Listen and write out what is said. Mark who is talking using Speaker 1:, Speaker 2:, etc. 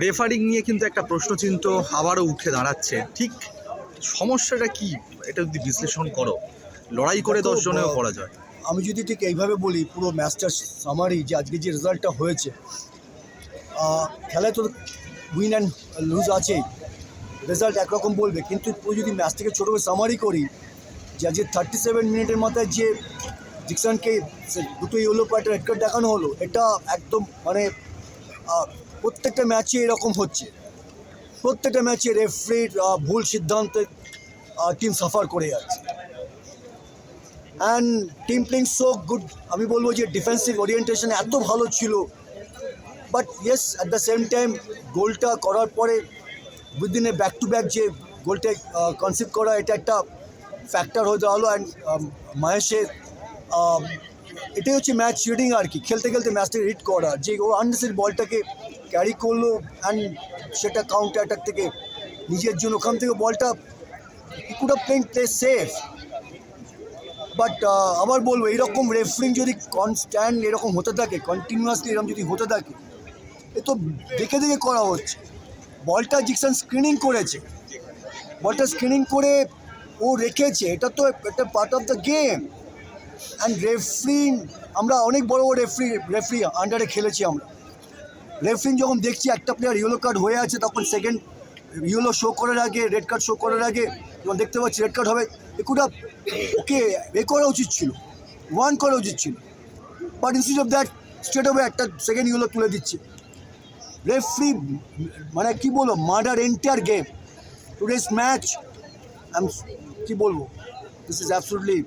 Speaker 1: Referring নিয়ে কিন্তু একটা প্রশ্নচিহ্ন আবারও উঠে দাঁড়াচ্ছে। ঠিক সমস্যাটা কি? এটা যদি বিশ্লেষণ করো। লড়াই করে দশজনেও
Speaker 2: ব-
Speaker 1: যায়
Speaker 2: আমি যদি ঠিক এইভাবে বলি পুরো ম্যাচটার সামারি যে আজকে যে রেজাল্টটা হয়েছে খেলায় তো উইন অ্যান্ড লুজ আছেই। রেজাল্ট একরকম বলবে। কিন্তু পুরো যদি ম্যাচটাকে ছোটো করে সামারি করি যে আজকে থার্টি সেভেন মিনিটের মাথায় যে ডিকসনকে সে- দুটো ইয়েলো পার্টের রেড কার্ড দেখানো হলো এটা একদম মানে প্রত্যেকটা ম্যাচে এরকম হচ্ছে। প্রত্যেকটা ম্যাচে রেফারির ভুল সিদ্ধান্তে টিম সাফার করে যাচ্ছে। And team playing so good আমি বলব যে ডিফেন্সিভ ওরিয়েন্টেশন এত ভালো ছিল। But yes at the same time গোলটা করার পরে উইদিন ব্যাক টু ব্যাক যে গোলটা কনসিভ করা এটা একটা ফ্যাক্টর হয়ে দাঁড়াল। অ্যান্ড মহেশের um, এটাই হচ্ছে ম্যাচ রিডিং আর কি। খেলতে খেলতে ম্যাচটাকে হিট করা। যে ও আননেসেসারি বলটাকে ক্যারি করল অ্যান্ড সেটা কাউন্টার অ্যাটাক থেকে নিজের জন্য। ওখান থেকে বলটা could playing play safe but আবার বলব এরকম রেফারিং যদি কনস্ট্যান্ট এরকম হতে থাকে কন্টিনিউয়াসলি এরকম যদি হতে থাকে, এ তো দেখে দেখে করা হচ্ছে। বলটা জিকসন স্ক্রিনিং করেছে। বলটা স্ক্রিনিং করে ও রেখেছে। এটা তো একটা part of the game and referee আমরা অনেক বড় বড় রেফারি রেফারি আন্ডারে খেলেছি আমরা। রেফারিং যখন দেখছি একটা প্লেয়ার ইয়েলো কার্ড হয়ে আছে, তখন সেকেন্ড ইয়েলো শো করার আগে রেড কার্ড শো করার আগে যখন দেখতে পাচ্ছি রেড কার্ড হবে একুটা ওকে, এ করা উচিত ছিল। ওয়ান করা উচিত ছিল। But instead of that state of একটা সেকেন্ড ইয়েলো তুলে দিচ্ছে। রেফারি মানে কি বলব murder entire game today's match আমি কি বলব দিস ইজ অ্যাবসুটলি